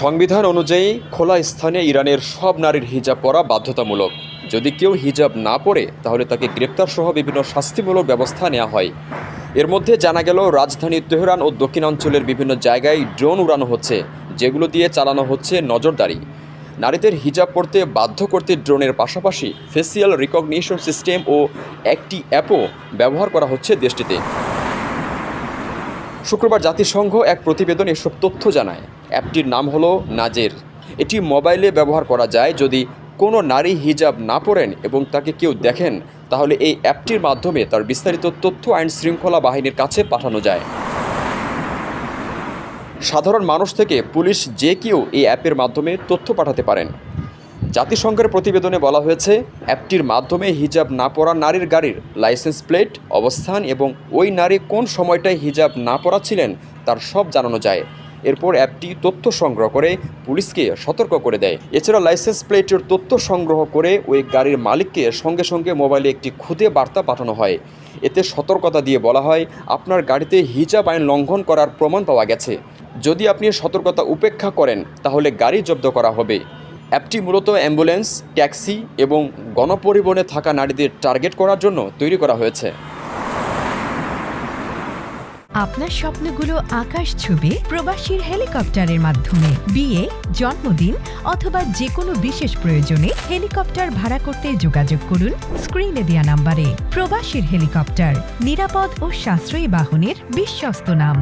সংবিধান অনুযায়ী খোলা স্থানে ইরানের সব নারীর হিজাব পরা বাধ্যতামূলক। যদি কেউ হিজাব না পরে, তাহলে তাকে গ্রেপ্তার সহ বিভিন্ন শাস্তিমূলক ব্যবস্থা নেওয়া হয়। এর মধ্যে জানা গেল, রাজধানী তেহরান ও দক্ষিণাঞ্চলের বিভিন্ন জায়গায় ড্রোন উড়ানো হচ্ছে, যেগুলো দিয়ে চালানো হচ্ছে নজরদারি। নারীদের হিজাব পরতে বাধ্য করতে ড্রোনের পাশাপাশি ফেসিয়াল রিকগনিশন সিস্টেম ও একটি অ্যাপও ব্যবহার করা হচ্ছে দেশটিতে। শুক্রবার জাতিসংঘ এক প্রতিবেদন এসব তথ্য জানায়। অ্যাপটির নাম হলো নাজের। এটি মোবাইলে ব্যবহার করা যায় যদি কোনো নারী হিজাব না পরেন এবং তাকে কেউ দেখেন, তাহলে এই অ্যাপটির মাধ্যমে তার বিস্তারিত তথ্য আইন শৃঙ্খলা বাহিনীর কাছে পাঠানো যায়। সাধারণ মানুষ থেকে পুলিশ যে কেউ এই অ্যাপের মাধ্যমে তথ্য পাঠাতে পারেন। জাতিসংঘের প্রতিবেদনে বলা হয়েছে, অ্যাপটির মাধ্যমে হিজাব না পরা নারীর গাড়ির লাইসেন্স প্লেট, অবস্থান এবং ওই নারী কোন সময়টায় হিজাব না পরা ছিলেন তার সব জানানো যায়। এরপর অ্যাপটি তথ্য সংগ্রহ করে পুলিশকে সতর্ক করে দেয়। এছাড়া লাইসেন্স প্লেটের তথ্য সংগ্রহ করে ওই গাড়ির মালিককে সঙ্গে সঙ্গে মোবাইলে একটি খুদে বার্তা পাঠানো হয়। এতে সতর্কতা দিয়ে বলা হয়, আপনার গাড়িতে হিজাব আইন লঙ্ঘন করার প্রমাণ পাওয়া গেছে। যদি আপনি সতর্কতা উপেক্ষা করেন, তাহলে গাড়ি জব্দ করা হবে। অ্যাপটি মূলত অ্যাম্বুলেন্স, ট্যাক্সি এবং গণপরিবহনে থাকা নারীদের টার্গেট করার জন্য তৈরি করা হয়েছে। আপনার স্বপ্নগুলো আকাশ ছুবে প্রবাসীর হেলিকপ্টারের মাধ্যমে। বিয়ে, জন্মদিন অথবা যে কোনো বিশেষ প্রয়োজনে হেলিকপ্টার ভাড়া করতে যোগাযোগ করুন স্ক্রিনে দেয়া নাম্বারে। প্রবাসীর হেলিকপ্টার, নিরাপদ ও সাশ্রয়ী বাহনের বিশ্বস্ত নাম।